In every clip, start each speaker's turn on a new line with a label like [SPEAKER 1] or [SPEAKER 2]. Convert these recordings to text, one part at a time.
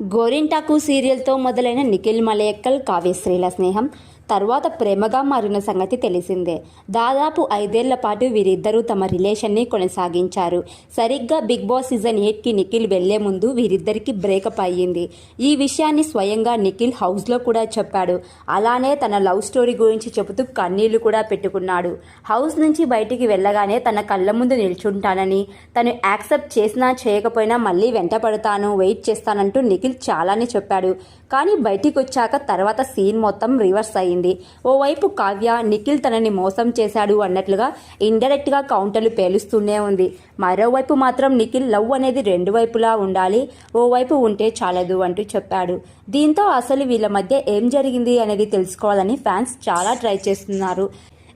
[SPEAKER 1] గోరింటాకు సీరియల్తో మొదలైన నిఖిల్ మలయక్కల్ కావ్యశ్రీల స్నేహం తర్వాత ప్రేమగా మారిన సంగతి తెలిసిందే. దాదాపు ఐదేళ్ళ పాటు వీరిద్దరూ తమ రిలేషన్ని కొనసాగించారు. సరిగ్గా బిగ్ బాస్ సీజన్ ఎయిట్కి నిఖిల్ వెళ్ళే ముందు వీరిద్దరికి బ్రేకప్ అయ్యింది. ఈ విషయాన్ని స్వయంగా నిఖిల్ హౌస్లో కూడా చెప్పాడు. అలానే తన లవ్ స్టోరీ గురించి చెబుతూ కన్నీళ్ళు కూడా పెట్టుకున్నాడు. హౌస్ నుంచి బయటికి వెళ్ళగానే తన కళ్ళ ముందు నిల్చుంటానని తను యాక్సెప్ట్ చేసినా చేయకపోయినా మళ్ళీ వెంట పడతాను వెయిట్ చేస్తానంటూ నిఖిల్ చాలానే చెప్పాడు. కానీ బయటికి వచ్చాక తర్వాత సీన్ మొత్తం రివర్స్ అయింది ఓవైపు కావ్య నిఖిల్ తనని మోసం చేశాడు అన్నట్లుగా ఇండైరెక్ట్గా కౌంటర్లు పేలుస్తూనే ఉంది. మరోవైపు మాత్రం నిఖిల్ లవ్ అనేది రెండు వైపులా ఉండాలి ఓవైపు ఉంటే చాలదు అంటూ చెప్పాడు. దీంతో అసలు వీళ్ళ మధ్య ఏం జరిగింది అనేది తెలుసుకోవాలని ఫ్యాన్స్ చాలా ట్రై చేస్తున్నారు.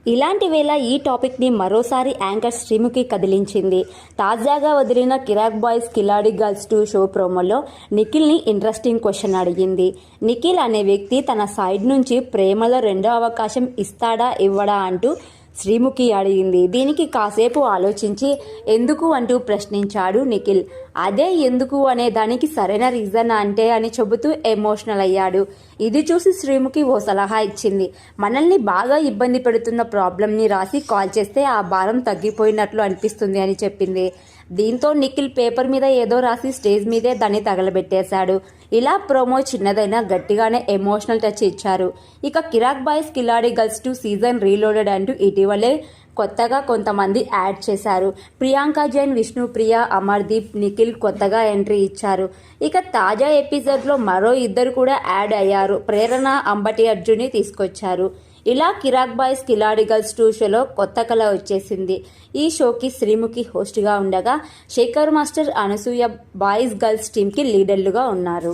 [SPEAKER 1] ఇలాంటి వేళ ఈ టాపిక్ని మరోసారి యాంకర్ శ్రీముఖి కదిలించింది. తాజాగా వదిలిన Kiraak Boys Khiladi Girls two show ప్రోమోలో నిఖిల్ని ఇంట్రెస్టింగ్ క్వశ్చన్ అడిగింది. నిఖిల్ అనే వ్యక్తి తన సైడ్ నుంచి ప్రేమలో రెండో అవకాశం ఇస్తాడా ఇవ్వడా అంటూ శ్రీముఖి అడిగింది. దీనికి కాసేపు ఆలోచించి ఎందుకు అంటూ ప్రశ్నించాడు నిఖిల్. అదే ఎందుకు అనే దానికి సరైన రీజన్ అంటే అని చెబుతూ ఎమోషనల్ అయ్యాడు. ఇది చూసి శ్రీముఖి ఓ సలహా ఇచ్చింది. మనల్ని బాగా ఇబ్బంది పెడుతున్న ప్రాబ్లంని రాసి కాల్ చేస్తే ఆ భారం తగ్గిపోయినట్లు అనిపిస్తుంది అని చెప్పింది. దీంతో నిఖిల్ పేపర్ మీద ఏదో రాసి స్టేజ్ మీదే దాన్ని తగలబెట్టేశాడు. ఇలా ప్రోమో చిన్నదైనా గట్టిగానే ఎమోషనల్ టచ్ ఇచ్చారు. ఇక Kiraak Boys Khiladi Girls two season reloaded అంటూ ఇటీవలే కొత్తగా కొంతమంది యాడ్ చేశారు. ప్రియాంక జైన్ విష్ణుప్రియ అమర్దీప్ నిఖిల్ కొత్తగా ఎంట్రీ ఇచ్చారు. ఇక తాజా ఎపిసోడ్లో మరో ఇద్దరు కూడా యాడ్ అయ్యారు. ప్రేరణ అంబటి అర్జున్ని తీసుకొచ్చారు. ఇలా కిరాక్ బాయ్స్ కిలాడి గర్ల్స్ టూ షోలో కొత్త కళ వచ్చేసింది. ఈ షోకి శ్రీముఖి హోస్ట్గా ఉండగా Shekhar master Anasuya boys girls టీంకి లీడర్లుగా ఉన్నారు.